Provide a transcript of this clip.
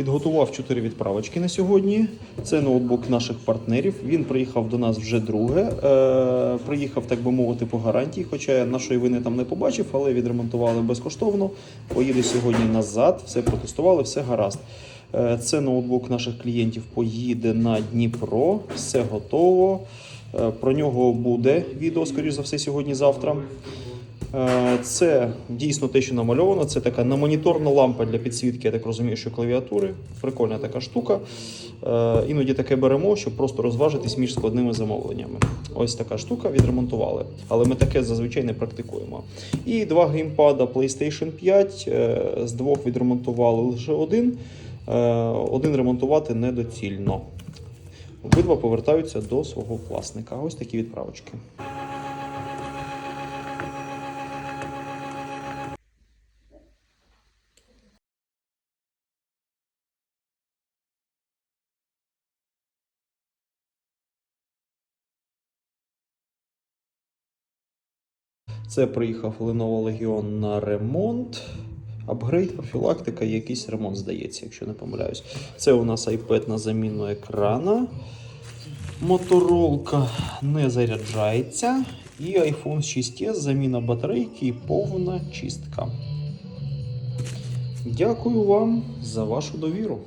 Підготував 4 відправочки на сьогодні. Це ноутбук наших партнерів. Він приїхав до нас вже друге. Е, приїхав, так би мовити, по гарантії. Хоча нашої вини там не побачив, але відремонтували безкоштовно. Поїде сьогодні назад, все протестували, все гаразд. Е, це ноутбук наших клієнтів поїде на Дніпро. Все готово. Е, про нього буде відео, скоріш за все, сьогодні-завтра. Е, Це дійсно те, що намальовано. Це така намоніторна лампа для підсвітки, я так розумію, що клавіатури. Прикольна така штука. Е, Іноді таке беремо, щоб просто розважитись між складними замовленнями. Ось така штука відремонтували. Але ми таке зазвичай не практикуємо. І два геймпада PlayStation 5. Е, З двох відремонтували лише один. Один ремонтувати недоцільно. Обидва повертаються до свого власника. Ось такі відправочки. Це приїхав Lenovo Legion на ремонт. Апгрейд, профілактика якийсь ремонт, здається, якщо не помиляюсь. Це у нас iPad на заміну екрана. Моторолка не заряджається. І iPhone 6s, заміна батарейки і повна чистка. Дякую вам за вашу довіру.